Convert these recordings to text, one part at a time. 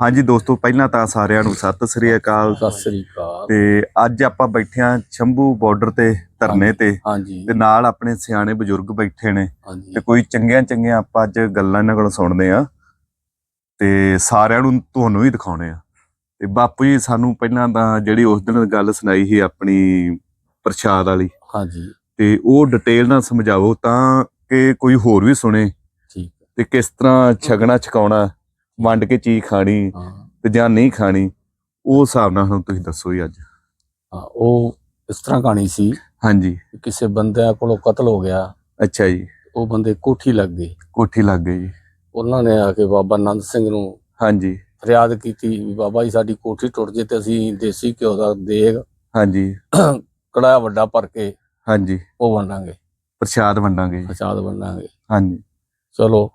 ਹਾਂਜੀ ਦੋਸਤੋ ਪਹਿਲਾਂ ਤਾਂ ਸਾਰਿਆਂ ਨੂੰ ਸਤਿ ਸ੍ਰੀ ਅਕਾਲ। ਸਤਿ ਸ੍ਰੀ ਅਕਾਲ। ਤੇ ਅੱਜ ਆਪਾਂ ਬੈਠੇ ਆ ਸ਼ੰਭੂ ਬਾਰਡਰ ਤੇ ਧਰਨੇ ਤੇ। ਹਾਂਜੀ। ਤੇ ਨਾਲ ਆਪਣੇ ਸਿਆਣੇ ਬਜ਼ੁਰਗ ਬੈਠੇ ਨੇ। ਤੇ ਕੋਈ ਚੰਗੀਆਂ ਚੰਗੀਆਂ ਆਪਾਂ ਅੱਜ ਗੱਲਾਂ ਇਹਨਾਂ ਕੋਲੋਂ ਸੁਣਦੇ ਆ ਤੇ ਸਾਰਿਆਂ ਨੂੰ ਤੁਹਾਨੂੰ ਹੀ ਦਿਖਾਉਣੇ ਆ ਤੇ ਬਾਪੂ ਜੀ ਸਾਨੂੰ ਪਹਿਲਾਂ ਤਾਂ ਜਿਹੜੀ ਉਸ ਦਿਨ ਗੱਲ ਸੁਣਾਈ ਸੀ ਆਪਣੀ ਪ੍ਰਸ਼ਾਦ ਵਾਲੀ। ਹਾਂਜੀ। ਤੇ ਉਹ ਡਿਟੇਲ ਨਾਲ ਸਮਝਾਓ ਤਾਂ ਕਿ ਕੋਈ ਹੋਰ ਵੀ ਸੁਣੇ। ਠੀਕ। ਤੇ ਕਿਸ ਤਰ੍ਹਾਂ ਛਕਣਾ ਛਕਾਉਣਾ ਵੰਡ ਕੇ ਚੀਜ਼ ਖਾਣੀ ਹਾਂ। ਤੇ ਜਾਂ ਨਹੀਂ ਖਾਣੀ ਉਹ ਹਿਸਾਬ ਨਾਲ ਹੁਣ ਤੁਸੀਂ ਦੱਸੋ ਜੀ ਅੱਜ। ਹਾਂ, ਉਹ ਇਸ ਤਰ੍ਹਾਂ ਕਹਾਣੀ ਸੀ ਹਾਂਜੀ। ਕਿਸੇ ਬੰਦੇ ਕੋਲੋਂ ਕਤਲ ਹੋ ਗਿਆ। ਅੱਛਾ ਜੀ। ਉਹ ਬੰਦੇ ਕੋਠੀ ਲੱਗ ਗਏ। ਕੋਠੀ ਲੱਗ ਗਈ ਜੀ17 ਨੇ ਆ ਕੇ ਬਾਬਾ ਨੰਦ ਸਿੰਘ ਨੂੰ ਹਾਂਜੀ। ਫਰਿਆਦ ਕੀਤੀ ਵੀ ਬਾਬਾ ਜੀ ਸਾਡੀ ਕੋਠੀ ਟੁੱਟ ਜੇ ਤੇ ਅਸੀਂ ਦੇਸੀ ਘਿਓ ਦਾ ਦੇਗ ਹਾਂਜੀ। ਕੜਾਇਆ ਵੱਡਾ ਭਰ ਕੇ ਹਾਂਜੀ। ਉਹ ਵੰਡਾਂਗੇ। ਪ੍ਰਸ਼ਾਦ ਵੰਡਾਂਗੇ। ਪ੍ਰਸ਼ਾਦ ਵੰਡਾਂਗੇ। ਹਾਂਜੀ। ਚਲੋ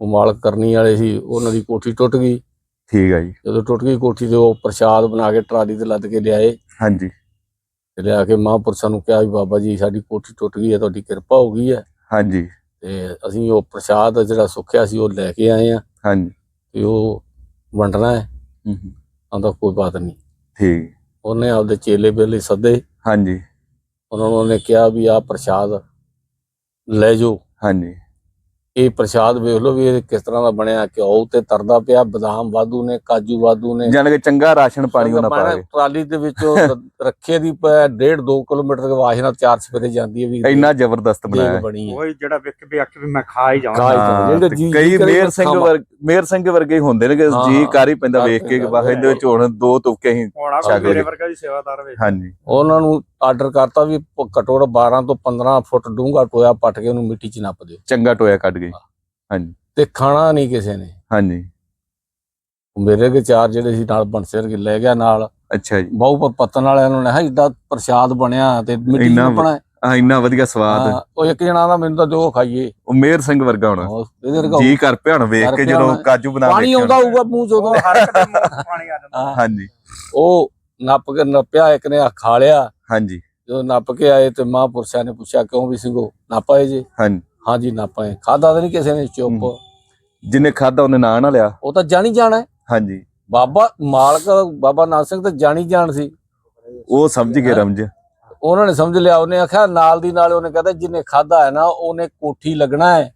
ਉਹ ਮਾਲਕ ਕਰਨੀ ਵਾਲੇ ਸੀ ਉਹਨਾਂ ਦੀ ਕੋਠੀ ਟੁੱਟ ਗਈ। ਠੀਕ ਹੈ ਜੀ। ਜਦੋਂ ਟੁੱਟ ਗਈ ਕੋਠੀ ਤੇ ਉਹ ਪ੍ਰਸ਼ਾਦ ਬਣਾ ਕੇ ਟਰਾਲੀ ਤੇ ਲੱਦ ਕੇ ਲਿਆਏ। ਹਾਂਜੀ। ਤੇ ਲਿਆ ਕੇ ਮਹਾਂਪੁਰਸ਼ਾਂ ਨੂੰ ਕਿਹਾ ਵੀ ਬਾਬਾ ਜੀ ਸਾਡੀ ਕੋਠੀ ਟੁੱਟ ਗਈ ਹੈ ਤੁਹਾਡੀ ਕਿਰਪਾ ਹੋ ਗਈ ਹੈ। ਹਾਂਜੀ। ਤੇ ਅਸੀਂ ਉਹ ਪ੍ਰਸ਼ਾਦ ਜਿਹੜਾ ਸੁੱਖਿਆ ਸੀ ਉਹ ਲੈ ਕੇ ਆਏ ਆ ਹਾਂਜੀ। ਤੇ ਉਹ ਵੰਡਣਾ ਹੈ। ਹਮ, ਆਂਦਾ ਕੋਈ ਬਾਤ ਨਹੀਂ। ਠੀਕ। ਉਹਨੇ ਆਪਦੇ ਚੇਲੇ ਬੇਲੇ ਸੱਦੇ। ਹਾਂਜੀ। ਉਹਨਾਂ ਨੂੰ ਉਹਨੇ ਕਿਹਾ ਵੀ ਆਹ ਪ੍ਰਸ਼ਾਦ ਲੈ ਜਾਓ। ਹਾਂਜੀ। ਇਹ ਪ੍ਰਸ਼ਾਦ ਵੇਖ ਲਓ ਵੀ ਇਹ ਕਿਸ ਤਰ੍ਹਾਂ ਦਾ ਬਣਿਆ ਘਿਓ ਤੇ ਤਰਦਾ ਪਿਆ ਬਦਾਮ ਵਾਧੂ ਨੇ ਕਾਜੂ ਵਾਧੂ ਨੇ। ਜਾਨ ਕੇ ਚੰਗਾ ਰਾਸ਼ਨ ਪਾਣੀ ਉਹਨਾਂ ਪਾਵੇ ਟਰਾਲੀ ਦੇ ਵਿੱਚੋਂ ਰੱਖੇ ਦੀ 1.5 2 ਕਿਲੋਮੀਟਰ ਦੇ ਵਾਸ਼ ਨਾਲ ਚਾਰ ਸਵੇਰੇ ਜਾਂਦੀ ਹੈ ਵੀ ਇੰਨਾ ਜ਼ਬਰਦਸਤ ਬਣਾਇਆ। ਉਹ ਜਿਹੜਾ ਵੇਖ ਕੇ ਵੇਖ ਕੇ ਵੀ ਮੈਂ ਖਾ ਹੀ ਜਾਵਾਂ। ਜੀ- ਕਈ ਜੀ ਮੇਰ ਸਿੰਘ। ਵਰਗ ਮੇਰ ਸਿੰਘ ਵਰਗੇ ਹੀ ਹੁੰਦੇ ਨੇ ਕਿ ਜੀ ਕਰ ਹੀ ਪੈਂਦਾ ਵੇਖ ਕੇ ਵਾਹ ਇਹਦੇ ਵਿੱਚ ਹੁਣ ਦੋ ਤੁਪਕੇ ਹੀ ਲਏ। ਵਰਗਾ ਦੀ ਸੇਵਾਦਾਰ ਵੇ ਹਾਂਜੀ। ਉਹਨਾਂ ਨੂੰ ਆਰਡਰ ਕਰਤਾ ਵੀ ਪ- ਘੱਟੋ ਘੱਟ 12 ਤੋਂ 15 ਫੁੱਟ ਡੂੰਘਾ ਟੋਇਆ ਪੱਟ ਕੇ ਉਹਨੂੰ ਮਿੱਟੀ 'ਚ ਨੱਪ ਦਿਓ। ਚੰਗਾ ਟੋਇਆ ਕੱਢ ਗਈ ਹਾਂਜੀ। ਤੇ ਖਾਣਾ ਨਹੀਂ ਕਿਸੇ ਨੇ। ਹਾਂਜੀ। ਮੇਰੇ ਕੇ ਚਾਰ ਜਿਹੜੇ ਸੀ ਨਾਲ ਬਨਸਰ ਕੇ ਲੈ ਗਿਆ ਨਾਲ। ਅੱਛਾ ਜੀ। ਬਹੁ ਪਰ ਪਤਨ ਵਾਲਿਆਂ ਨੂੰ ਨੇ ਏਡਾ ਪ੍ਰਸ਼ਾਦ ਬਣਿਆ ਤੇ ਮਿੱਟੀ ਬਣਾ ਆ ਇੰਨਾ ਵਧੀਆ ਸਵਾਦ। ਉਹ ਇੱਕ ਜਣਾ ਦਾ ਮੈਨੂੰ ਤਾਂ ਜੋ ਖਾਈਏ। ਉਹ ਮੇਰ ਸਿੰਘ ਵਰਗਾ ਹੋਣਾ। ਜੀ ਕਰ ਪਿਆ ਹੁਣ ਵੇਖ ਕੇ ਜਦੋਂ। ਕਾਜੂ ਬਣਾ ਪਾਣੀ ਆਉਂਦਾ। ਹੋਊਗਾ ਮੂੰਹ ਉਦੋਂ। ਹਰ ਇੱਕ ਦੇ ਮੂੰਹ 'ਚ ਪਾਣੀ ਆ ਜਾਂਦਾ। ਹਾਂਜੀ। ਉਹ ਨੱਪ ਕੇ ਨੱਪਿਆ ਇੱਕ ਨੇ ਖਾ ਲਿਆ। ਹਾਂਜੀ। ਜਦੋਂ ਨੱਪ ਕੇ ਆਏ ਤੇ ਮਹਾਂਪੁਰਸ਼ਾਂ ਨੇ ਪੁੱਛਿਆ ਕਿਉਂ ਵੀ ਸਿੰਘੋ ਨੱਪਾਏ ਜੀ? ਹਾਂਜੀ। ਹਾਂਜੀ ਨੱਪਾਏ ਖਾਦਾ ਤਾਂ ਨਹੀਂ ਕਿਸੇ ਨੇ ਚੁੱਪ। ਹੂੰ। ਜਿਹਨੇ ਖਾਦਾ ਉਹਨੇ ਨਾਂ ਨਾ ਲਿਆ। ਉਹ ਤਾਂ ਜਾਣੀ ਜਾਣਾ। ਹਾਂਜੀ। ਬਾਬਾ ਮਾਲਕ ਬਾਬਾ ਨਾਨਕ ਸਿੰਘ ਤਾਂ ਜਾਣੀ ਜਾਣ ਸੀ। ਉਹ ਸਮਝ ਗਏ ਰਮਜ। ਉਹਨਾਂ ਨੇ ਸਮਝ ਲਿਆ। ਉਹਨੇ ਆਖਿਆ ਨਾਲ ਦੀ ਨਾਲ ਉਹਨੇ ਕਹਿੰਦਾ ਜਿਹਨੇ ਖਾਦਾ ਹੈ ਨਾ ਉਹਨੇ ਕੋਠੀ ਲੱਗਣਾ ਹੈ।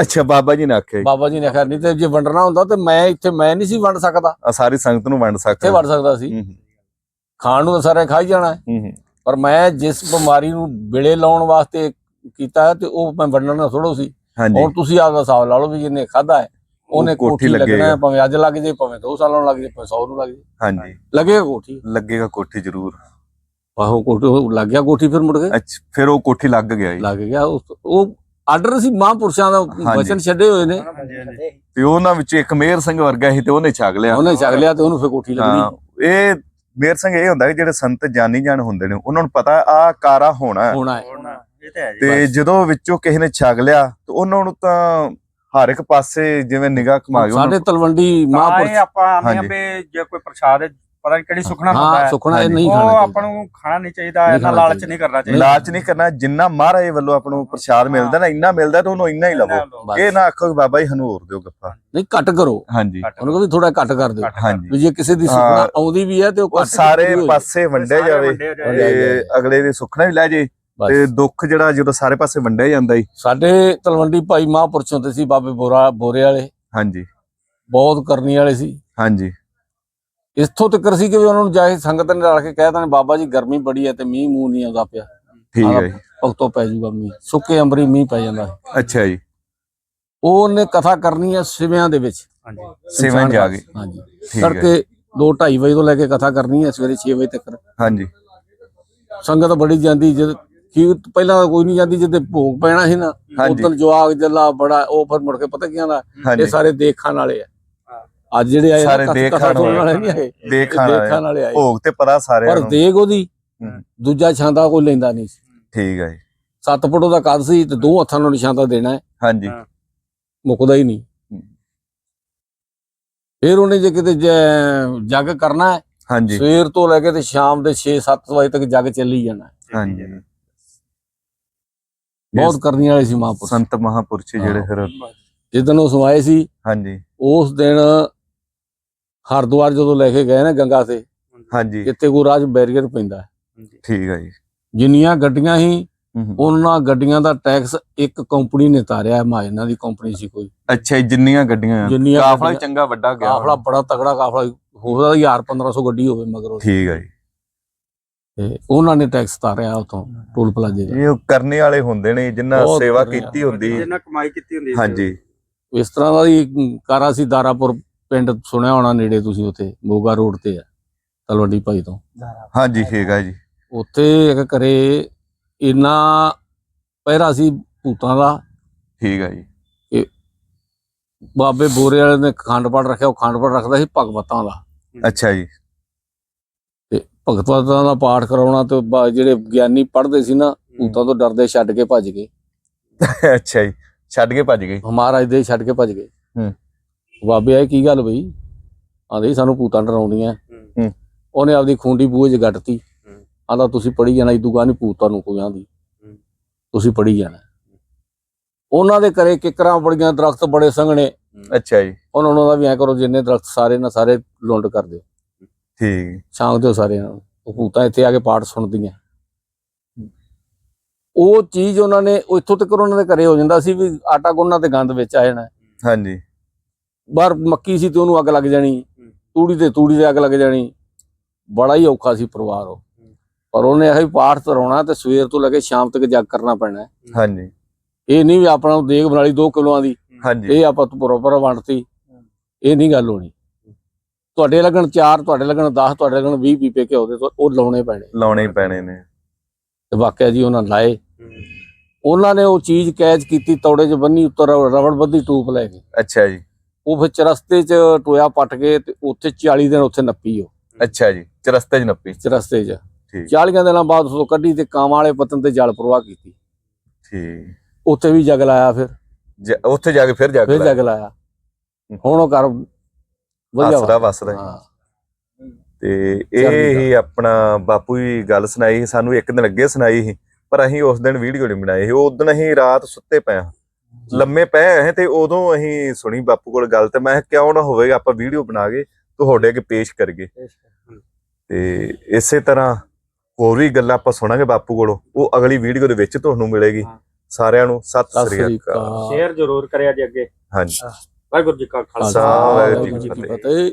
ਅੱਛਾ ਬਾਬਾ ਜੀ ਨੇ ਆਖਿਆ ਬਾਬਾ ਜੀ ਨੇ ਆਖਿਆ ਨਹੀਂ ਤੇ ਜੇ ਵੰਡਣਾ ਹੁੰਦਾ ਤੇ ਮੈਂ ਇੱਥੇ ਮੈਂ ਨਹੀਂ ਸੀ ਵੰਡ ਸਕਦਾ। ਆ ਸਾਰੀ ਸੰਗਤ ਨੂੰ ਵੰਡ ਇੱਥੇ ਸਕਦਾ ਵੰਡ ਸਕਦਾ ਸੀ। ਖਾਣ ਨੂੰ ਤਾਂ ਸਾਰੇ ਖਾਈ ਜਾਣਾ ਹੈ। ਹੂੰ ਹੂੰ। ਪਰ ਮੈਂ ਜਿਸ ਬਿਮਾਰੀ ਨੂੰ ਬਿਲੇ ਲਾਉਣ ਵਾਸਤੇ ਕੀਤਾ ਹੈ ਤੇ ਉਹ ਮੈਂ ਵੰਡਣਾ ਥੋੜੋ ਸੀ। ਹਾਂਜੀ। ਹੁਣ ਤੁਸੀਂ ਆਪਦਾ ਹਿਸਾਬ ਲਾ ਲਓ ਵੀ ਜਿਹਨੇ ਖਾਦਾ ਹੈ ਉਹਨੇ ਉਹ ਕੋਠੀ ਲੱਗਣਾ ਭਾਵੇਂ ਅੱਜ ਲੱਗ ਜੇ ਭਾਵੇਂ 2 ਸਾਲਾਂ ਨੂੰ ਲੱਗ ਜੇ ਭਾਵੇਂ 100 ਨੂੰ ਲੱਗ ਜੇ। ਹਾਂਜੀ। ਲੱਗੇਗਾ ਕੋਠੀ? ਲੱਗੇਗਾ ਕੋਠੀ ਜ਼ਰੂਰ। ਆਹੋ ਕੋਠੀ ਲੱਗ ਗਿਆ ਕੋਠੀ ਫਿਰ ਮੁੜ ਕੇ ਅੱਛਾ ਫਿਰ ਉਹ ਕੋਠੀ ਲੱਗ ਗਿਆ ਜੀ। ਲੱਗ ਗਿਆ ਉਸ- ਉਹ ਆਰਡਰ ਸੀ ਮਹਾਂਪੁਰਸ਼ਾਂ ਦਾ। ਵਚਨ ਛੱਡੇ ਹੋਏ ਨੇ। ਤੇ ਉਹਨਾਂ ਵਿੱਚ ਇੱਕ ਮੇਰ ਸਿੰਘ ਵਰਗਾ ਸੀ ਤੇ ਉਹਨੇ ਛਕ ਲਿਆ। ਉਹਨੇ ਛਕ ਲਿਆ ਤੇ ਉਹਨੂੰ ਫਿਰ ਕੋਠੀ ਲੱਗਣੀ। ਇਹ ਮੇਰ ਸਿੰਘ ਇਹ ਹੁੰਦਾ ਕਿ ਜਿਹੜੇ ਸੰਤ ਜਾਨੀ ਜਾਣ ਹੁੰਦੇ ਨੇ ਉਹਨਾਂ ਨੂੰ ਪਤਾ ਆ ਕਾਰਾ ਹੋਣਾ ਹੈ। ਹੋਣਾ ਤੇ ਹੈ ਜੀ ਤੇ ਜਦੋਂ ਵਿੱਚੋਂ ਕਿਸੇ ਨੇ ਛਕ ਲਿਆ ਤੇ ਉਹਨਾਂ ਨੂੰ ਤਾਂ ਹਰ ਇੱਕ ਪਾਸੇ ਜਿਵੇਂ ਨਿਗਾਹ ਘੁਮਾ ਸਾਡੇ ਤਲਵੰਡੀ ਮਹਾਂਪੁਰਸ਼ ਆਪਾਂ ਆਨੇ। ਵੀ ਜੇ ਕੋਈ ਪ੍ਰਸ਼ਾਦ ਪਤਾ ਨਹੀਂ ਕਿਹੜੀ ਸੁਖਣਾ ਹੁੰਦਾ ਹਾਂ ਹੈ ਸੁਖਣਾ ਇਹ। ਨਹੀਂ ਉਹ ਖਾਣਾ ਆਪਾਂ ਚਾਹੀਦਾ। ਨੂੰ ਖਾਣਾ ਨਹੀਂ ਚਾਹੀਦਾ ਇਹਨਾਂ ਖਾਣਾ ਲਾਲਚ। ਨਹੀਂ ਕਰਨਾ ਚਾਹੀਦਾ ਲਾਲਚ ਨਹੀਂ ਕਰਨਾ ਜਿੰਨਾ ਮਹਾਰਾਜ ਵੱਲੋਂ ਆਪਾਂ ਨੂੰ ਪ੍ਰਸ਼ਾਦ ਮਿਲਦਾ ਨਾ ਇੰਨਾ ਮਿਲਦਾ ਤਾਂ ਉਹਨੂੰ ਇੰਨਾ ਹੀ ਲਵੋ ਬਸ। ਇਹ ਨਾ ਆਖੋ ਕਿ ਬਾਬਾ ਜੀ ਸਾਨੂੰ ਹੋਰ ਦਿਓ ਗੱਫਾ ਨਹੀਂ ਘੱਟ ਕਰੋ ਹਾਂਜੀ ਘੱਟ ਉਹਨੂੰ ਕਹਿੰਦੇ ਥੋੜਾ ਘੱਟ ਕਰ ਦਿਓ ਘੱਟ ਹਾਂਜੀ ਵੀ ਜੇ ਕਿਸੇ ਦੀ ਹਾਂ। ਸੁਖਣਾ ਆਉਂਦੀ ਵੀ ਹੈ ਤੇ ਉਹ ਉਹ ਘੱਟ ਸਾਰੇ ਕੀਤੀ ਹੋਈ। ਪਾਸੇ ਵੰਡੇ ਸਾਰੇ ਜਾਵੇ ਵੰਡੇ ਜਾਏ। ਵੰਡਿਆ ਤੇ। ਅਗਲੇ ਦੀ ਸੁੱਖਣਾ ਵੀ ਲੈ ਜੇ ਬਸ। ਤੇ ਦੁੱਖ ਜਿਹੜਾ ਜਦੋਂ ਸਾਰੇ ਪਾਸੇ ਵੰਡਿਆ ਜਾਂਦਾ ਈ ਸਾਡੇ ਤਲਵੰਡੀ ਭਾਈ ਮਹਾਂਪੁਰਸ਼ ਹੁੰਦੇ ਸੀ ਬਾਬੇ ਬੋਰਾ ਬੋਰੇ ਵਾਲੇ ਹਾਂਜੀ ਬਹੁਤ ਕਰਨੀ ਵਾਲੇ ਸੀ ਹਾਂਜੀ ਇੱਥੋਂ ਤੱਕ ਸੀ ਕਿ ਵੀ ਉਹਨਾਂ ਨੂੰ ਜਾਏ ਸੰਗਤ ਨੇ ਰਲ ਕੇ ਕਹਿਤਾ ਨੇ ਬਾਬਾ ਜੀ ਗਰਮੀ ਬੜੀ ਹੈ ਤੇ ਮੀਂਹ ਮੂੰਹ ਨਹੀਂ ਆਉਂਦਾ ਪਿਆ। ਠੀਕ ਹੈ ਜੀ। ਭਗਤੋਂ ਪੈ ਜਾਊਗਾ ਮੀਂਹ ਸੁੱਕੇ ਅੰਬਰੀ ਮੀਂਹ ਪੈ ਜਾਂਦਾ ਹੈ। ਅੱਛਾ ਜੀ। ਉਹਨੇ ਕਥਾ ਕਰਨੀ ਹੈ ਸਿਵਿਆਂ ਦੇ ਵਿੱਚ। ਹਾਂਜੀ। ਸੇਵਨ ਜਾ ਕੇ ਹਾਂਜੀ। ਤੜਕੇ 2:30 ਵਜੇ ਤੋਂ ਲੈ ਕੇ ਕਥਾ ਕਰਨੀ ਹੈ ਸਵੇਰੇ 6 ਵਜੇ ਤੱਕ। ਹਾਂਜੀ। ਸੰਗਤ ਬੜੀ ਜਾਂਦੀ ਜਦ ਕੀ ਪਹਿਲਾਂ ਤਾਂ ਕੋਈ ਨਹੀਂ ਜਾਂਦੀ ਜਦ ਭੋਗ ਪੈਣਾ ਸੀ ਨਾ। ਉਦੋਂ ਜਵਾਗ ਜੱਲਾ ਬੜਾ ਉਹ ਫਿਰ ਮੁੜ ਕੇ ਪਤਾ ਕੀ ਆਂਦਾ ਇਹ ਸਾਰੇ ਦੇਖਣ ਵਾਲੇ ਆ। ਅੱਜ ਜਿਹੜੇ ਆਏ ਸਾਰੇ ਦੇਖਣ ਵਾਲੇ। ਨਹੀਂ ਆਏ। ਦੇਖਣ ਵਾਲੇ ਆਏ। ਭੋਗ ਤੇ ਪਤਾ ਸਾਰਿਆਂ ਪਰ ਦੇਗ ਉਹਦੀ। ਦੂਜਾ ਛਾਂਦਾ ਕੋਈ ਲੈਂਦਾ ਨਹੀਂ ਸੀ। ਠੀਕ ਹੈ ਜੀ। ਸੱਤ ਫੁੱਟ ਉਹਦਾ ਕੱਦ ਸੀ ਤੇ ਦੋ ਹੱਥਾਂ ਨਾਲ ਨਿਸ਼ਾਨਾ ਦੇਣਾ ਹੈ। ਹਾਂਜੀ। ਮੁੱਕਦਾ ਹੀ ਨਹੀਂ। ਫਿਰ ਉਹਨੇ ਜੇ ਕਿਤੇ ਜੱਗ ਕਰਨਾ ਹੈ ਹਾਂਜੀ। ਸਵੇਰ ਤੋਂ ਲੈ ਕੇ ਤੇ ਸ਼ਾਮ ਦੇ 6-7 ਵਜੇ ਤੱਕ ਜੱਗ ਚੱਲੀ ਜਾਣਾ ਹੈ। ਹਾਂਜੀ। ਬਹੁਤ ਕਰਨੀ ਵਾਲੇ ਸੀ ਮਹਾਂਪੁਰਸ਼। ਸੰਤ ਮਹਾਪੁਰਸ਼ ਜਿਹੜੇ ਫਿਰ ਜਿੱਦਣ ਉਹ ਸਮਾਏ ਸੀ ਹਾਂਜੀ। ਉਸ ਦਿਨ ਹਰਿਦੁਆਰ ਜਦੋਂ ਲੈ ਕੇ ਗਏ ਨਾ ਗੰਗਾ ਤੇ ਹਾਂਜੀ। ਕਿਤੇ ਕੋ ਰਾਜ ਬੈਰੀਅਰ ਪੈਂਦਾ ਹੈ। ਹਾਂਜੀ। ਠੀਕ ਹੈ ਜੀ। ਜਿੰਨੀਆਂ ਗੱਡੀਆਂ ਸੀ ਹੂੰ। ਉਹਨਾਂ ਗੱਡੀਆਂ ਦਾ ਟੈਕਸ ਇੱਕ ਕੰਪਨੀ ਨੇ ਤਾਰਿਆ ਮਾਇਨਾ ਦੀ ਕੰਪਨੀ ਸੀ ਕੋਈ। ਅੱਛਾ ਜਿੰਨੀਆਂ ਗੱਡੀਆਂ ਕਾਫਲਾ ਚੰਗਾ ਵੱਡਾ ਗਿਆ। ਕਾਫਲਾ ਬੜਾ ਤਗੜਾ ਕਾਫਲਾ ਹੋਵੇਗਾ 1000 1500 ਗੱਡੀ ਹੋਵੇ ਮਗਰ। ਠੀਕ ਹੈ ਜੀ। ਤੇ ਉਹਨਾਂ ਨੇ ਟੈਕਸ ਤਾਰਿਆ ਉਥੋਂ ਟੋਲ ਪਲਾਜ਼ੇ ਦਾ। ਇਹ ਕਰਨੇ ਵਾਲੇ ਹੁੰਦੇ ਨੇ ਜਿਨ੍ਹਾਂ ਸੇਵਾ ਕੀਤੀ ਹੁੰਦੀ। ਜਿੰਨਾ ਕਮਾਈ ਕੀਤੀ ਹੁੰਦੀ। ਹਾਂਜੀ। ਇਸ ਤਰ੍ਹਾਂ ਦਾ ਹੀ ਕਾਰਾ ਸੀ ਦਾਰਾਪੁਰ ਪਿੰਡ ਸੁਣਿਆ ਹੋਣਾ ਨੇੜੇ ਤੁਸੀਂ ਉੱਥੇ ਮੋਗਾ ਰੋਡ ਤੇ ਆ ਤਲਵੰਡੀ ਭਾਈ ਤੋਂ। ਹਾਂਜੀ ਠੀਕ ਹੈ ਜੀ। ਉੱਥੇ ਇੱਕ ਘਰੇ ਇੰਨਾ ਪਹਿਰਾ ਸੀ ਭੂਤਾਂ ਦਾ। ਠੀਕ ਹੈ ਜੀ। ਬਾਬੇ ਬੋਰੇ ਵਾਲੇ ਨੇ ਖੰਡ ਪਾਠ ਰੱਖਿਆ ਉਹ ਖੰਡ ਪਾਠ ਰੱਖਦਾ ਸੀ ਭਗਵਤਾਂ ਦਾ। ਅੱਛਾ ਜੀ। ਤੇ ਭਗਵਤਾਂ ਦਾ ਪਾਠ ਕਰਾਉਣਾ ਤੇ ਜਿਹੜੇ ਗਿਆਨੀ ਪੜ੍ਹਦੇ ਸੀ ਨਾ ਭੂਤਾਂ ਤੋਂ ਡਰਦੇ ਛੱਡ ਕੇ ਭੱਜ ਗਏ। ਅੱਛਾ ਜੀ ਛੱਡ ਕੇ ਭੱਜ ਗਏ। ਮਹਾਰਾਜ ਦੇ ਛੱਡ ਕੇ ਭੱਜ ਗਏ। ਹੂੰ। ਬਾਬੇ ਆਏ ਕੀ ਗੱਲ ਬਈ? ਆਂਦੇ ਸਾਨੂੰ ਭੂਤਾਂ ਡਰਾਉਂਦੀਆਂ। ਹੂੰ। ਉਹਨੇ ਆਪਦੀ ਖੁੰਡੀ ਬੂਹੇ 'ਚ ਗੱਟਤੀ। ਹੂੰ। ਆਂਦਾ ਤੁਸੀਂ ਪੜੀ ਜਾਣਾ ਇਦੂ ਗਾ ਨਹੀਂ ਭੂਤਾਂ ਨੂੰ ਕੋਈ ਆਂਦੀ। ਹੂੰ। ਤੁਸੀਂ ਪੜੀ ਜਾਣਾ। ਉਹਨਾਂ ਦੇ ਘਰੇ ਕਿਕਰਾਂ ਬੜੀਆਂ ਦਰਖਤ ਬੜੇ ਸੰਘਣੇ। ਅੱਛਾ ਜੀ। ਉਹਨਾਂ ਨੂੰ ਦਾ ਵੀ ਐ ਕਰੋ ਜਿੰਨੇ ਦਰਖਤ ਸਾਰੇ ਨਾ ਸਾਰੇ ਲੁੰਡ ਕਰ ਦਿਓ। ਠੀਕ। ਛਾਂਗ ਦਿਓ ਸਾਰਿਆਂ ਨੂੰ। ਉਹ ਭੂਤਾਂ ਇੱਥੇ ਆ ਕੇ ਪਾਠ ਸੁਣਦੀਆਂ। ਉਹ ਚੀਜ਼ ਉਹਨਾਂ ਨੇ ਉਹ ਇੱਥੋਂ ਤੱਕ ਉਹਨਾਂ ਦੇ ਘਰੇ ਹੋ ਜਾਂਦਾ ਸੀ ਵੀ ਆਟਾ ਗੁੰਨਾ ਤੇ ਗੰਦ ਵਿੱਚ ਆ ਜਾਣਾ। ਹਾਂਜੀ। ਬਾਹਰ ਮੱਕੀ ਸੀ ਤੇ ਉਹਨੂੰ ਅੱਗ ਲੱਗ ਜਾਣੀ ਤੂੜੀ ਤੇ ਤੂੜੀ ਤੇ ਅੱਗ ਲੱਗ ਜਾਣੀ। ਬੜਾ ਹੀ ਔਖਾ ਸੀ ਪਰਿਵਾਰ ਉਹ। ਪਰ ਉਹਨੇ ਇਹ ਪਾਠ ਤਰਾਉਣਾ ਤੇ ਸਵੇਰ ਤੋਂ ਲੈ ਕੇ ਸ਼ਾਮ ਤੱਕ ਜਗ ਕਰਨਾ ਪੈਣਾ। ਹਾਂਜੀ। ਇਹ ਨਹੀਂ ਵੀ ਆਪਣਾ ਨੂੰ ਦੇਗ ਬਣਾ ਲਈ 2 ਕਿਲੋਆਂ ਦੀ। ਹਾਂਜੀ। ਇਹ ਆਪਾਂ ਤੋਂ ਬਰੋਬਰ ਵੰਡਤੀ। ਇਹ ਨਹੀਂ ਗੱਲ ਹੋਣੀ। ਤੁਹਾਡੇ ਲੱਗਣ 4 ਤੁਹਾਡੇ ਲੱਗਣ 10 ਤੁਹਾਡੇ ਲੱਗਣ 20 ਪੀਪੇ ਘਿਓ ਦੇ ਤੋਂ ਉਹ ਲਾਉਣੇ ਪੈਣੇ। ਲਾਉਣੇ ਹੀ ਪੈਣੇ ਨੇ। ਤੇ ਵਾਕਿਆ ਜੀ ਉਹਨਾਂ ਲਾਏ। ਉਹਨਾਂ ਨੇ ਉਹ ਚੀਜ਼ ਕੈਚ ਕੀਤੀ ਤੌੜੇ 'ਚ ਬੰਨੀ ਉੱਤਰ ਰਬੜ ਬੱਧੀ ਟੂਪ ਲੈ ਕੇ ਅੱਛਾ ਜੀ। ਉਹ ਫਿਰ ਚਰਸਤੇ 'ਚ ਟੋਇਆ ਪੱਟ ਕੇ ਤੇ ਉੱਥੇ 40 ਦਿਨ ਉੱਥੇ ਨੱਪੀ ਉਹ। ਅੱਛਾ ਜੀ ਚਰਸਤੇ ਚ ਨੱਪੀ। ਚਰਸਤੇ 'ਚ। ਠੀਕ। 40 ਦਿਨਾਂ ਬਾਅਦ ਉਸ ਤੋਂ ਕੱਢੀ ਤੇ ਕਾਂਵਾਂ ਵਾਲੇ ਪਤਨ ਤੇ ਜਲ ਪ੍ਰਵਾਹ ਕੀਤੀ। ਠੀਕ। ਉੱਥੇ ਵੀ ਜਗ ਲਾਇਆ ਫਿਰ। ਉੱਥੇ ਜਾ ਕੇ ਫਿਰ ਜਾ ਫਿਰ ਕੇ ਜਗ ਲਾਇਆ। ਹੁਣ ਉਹ ਕਰ ਵਧੀਆ ਹੱਸਦਾ ਵਾ। ਵਸਦਾ ਹਾਂ। ਤੇ ਇਹ ਹੀ ਆਪਣਾ ਬਾਪੂ ਜੀ ਗੱਲ ਸੁਣਾਈ ਸਾਨੂੰ ਇੱਕ ਦਿਨ ਅੱਗੇ ਸੁਣਾਈ ਸੀ ਪਰ ਅਸੀਂ ਉਸ ਦਿਨ ਵੀਡੀਓ ਨਹੀਂ ਬਣਾਈ ਸੀ। ਉਸ ਦਿਨ ਅਸੀਂ ਰਾਤ ਸੁੱਤੇ ਪਏ ਹਾਂ। ਲੰਮੇ ਪਏ ਹਾਂ ਤੇ ਉਦੋਂ ਅਸੀਂ ਸੁਣੀ ਬਾਪੂ ਕੋਲ ਗੱਲ ਤੇ ਮੈਂ ਕਿਹਾ ਕਿਉਂ ਨਾ ਹੋਵੇਗਾ ਆਪਾਂ ਵੀਡੀਓ ਬਣਾ ਕੇ ਤੁਹਾਡੇ ਅੱਗੇ ਪੇਸ਼ ਕਰੀਏ। ਤੇ ਇਸੇ ਤਰ੍ਹਾਂ ਹੋਰ ਵੀ ਗੱਲਾਂ ਆਪਾਂ ਸੁਣਾਂਗੇ ਬਾਪੂ ਕੋਲੋਂ। ਉਹ ਅਗਲੀ ਵੀਡੀਓ ਦੇ ਵਿੱਚ ਤੁਹਾਨੂੰ ਮਿਲੇਗੀ। ਸਾਰਿਆਂ ਨੂੰ ਸਤਿ ਸ੍ਰੀ ਅਕਾਲ। ਸ਼ੇਅਰ ਜ਼ਰੂਰ ਕਰਿਆ ਜੀ ਅੱਗੇ। ਹਾਂਜੀ। ਵਾਹਿਗੁਰੂ ਜੀ ਕਾ ਖਾਲਸਾ, ਵਾਹਿਗੁਰੂ ਜੀ ਕੀ ਫਤਿਹ।